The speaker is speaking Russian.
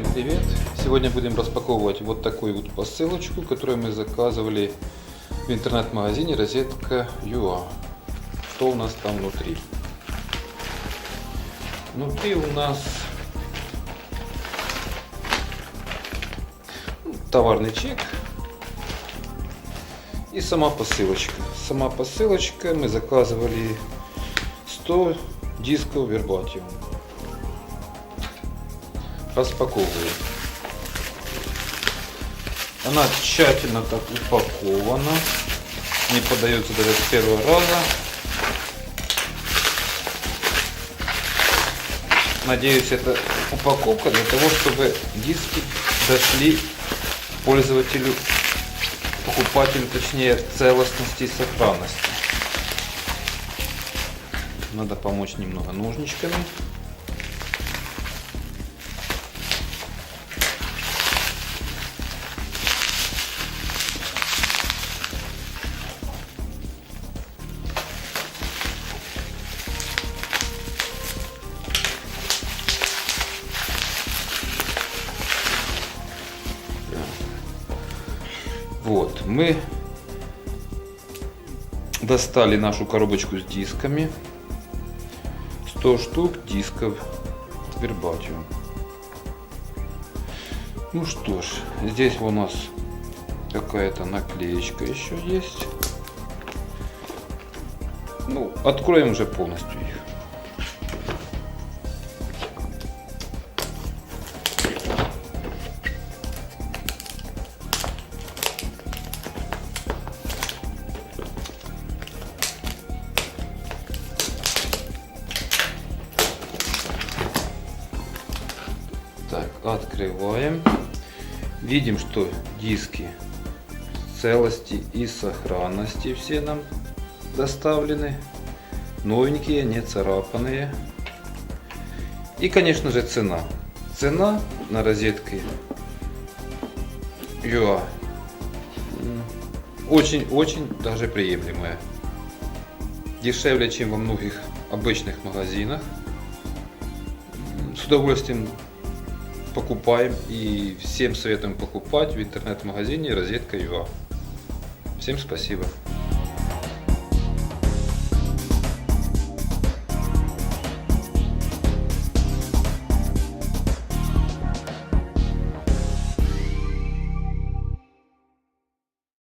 Всем привет! Сегодня будем распаковывать вот такую вот посылочку, которую мы заказывали в интернет-магазине розетка UA. Что у нас там внутри? Внутри у нас ну, товарный чек и сама посылочка. Сама посылочка мы заказывали 100 дисков Verbatim. Распаковываем. Она тщательно так упакована. Не подается даже с первого раза. Надеюсь, это упаковка для того, чтобы диски дошли пользователю, покупателю, точнее, целостности и сохранности. Надо помочь немного ножничками. Вот, мы достали нашу коробочку с дисками. 100 штук дисков Verbatim. Ну что ж, здесь у нас какая-то наклеечка еще есть. Ну, откроем уже полностью их. Так, открываем. Видим, что диски целости и сохранности все нам доставлены. Новенькие, не царапанные. И, конечно же, цена. Цена на розетке UA очень-очень даже приемлемая. Дешевле, чем во многих обычных магазинах. С удовольствием покупаем и всем советуем покупать в интернет-магазине розетка UA. Всем спасибо.